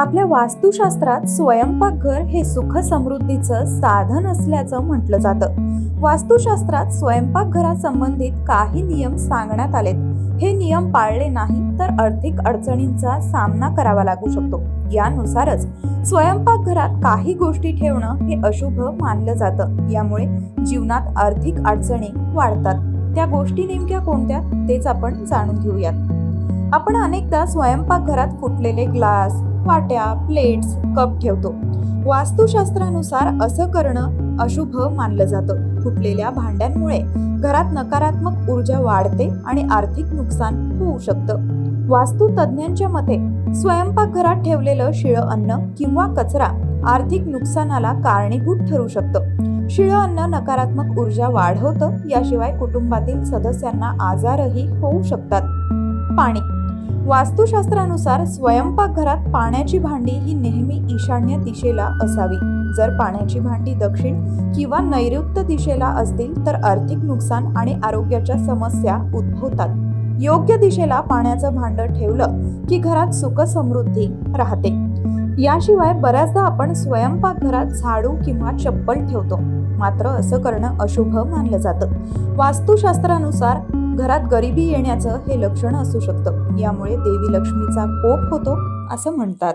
आपल्या वास्तुशास्त्रात स्वयंपाकघर हे सुख समृद्धीचं साधन असल्याचं म्हटलं जातं. वास्तुशास्त्रात स्वयंपाकघरासंबंधित काही नियम सांगण्यात आलेत. हे नियम पाळले नाही तर आर्थिक अडचणींचा सामना करावा लागू शकतो. यानुसारच स्वयंपाकघरात काही गोष्टी ठेवणं हे अशुभ मानलं जातं. यामुळे जीवनात आर्थिक अडचणी वाढतात. त्या गोष्टी नेमक्या कोणत्या? तेच आपण जाणून घेऊयात. आपण अनेकदा स्वयंपाकघरात फुटलेले ग्लास वाट्या प्लेट्स कप ठेवतो. वास्तुशास्त्रानुसार असं करणं अशुभ मानलं जातं. फुटलेल्या भांड्यांमुळे घरात नकारात्मक ऊर्जा वाढते आणि आर्थिक नुकसान होऊ शकतं. वास्तू तज्ज्ञांच्या मते स्वयंपाकघरात ठेवलेलं शिळं अन्न किंवा कचरा आर्थिक नुकसानाला कारणीभूत ठरू शकतं. शिळं अन्न नकारात्मक ऊर्जा वाढवतं याशिवाय कुटुंबातील सदस्यांना आजारही होऊ शकतात. पाणी वास्तुशास्त्रानुसार स्वयंपाकघरात पाण्याची भांडी ही नेहमी ईशान्य दिशेला असावी. जर पाण्याची भांडी दक्षिण किंवा नैऋत्य दिशेला असतील तर आर्थिक नुकसान आणि आरोग्याच्या समस्या उद्भवतात. योग्य दिशेला पाण्याचं भांडं ठेवलं की घरात सुख समृद्धी राहते. याशिवाय बऱ्याचदा आपण स्वयंपाकघरात झाडू किंवा चप्पल ठेवतो. मात्र असं करणं अशुभ मानलं जातं. वास्तुशास्त्रानुसार घरात गरिबी येण्याचं हे लक्षण असू शकतं. यामुळे देवी लक्ष्मीचा कोप होतो असं म्हणतात.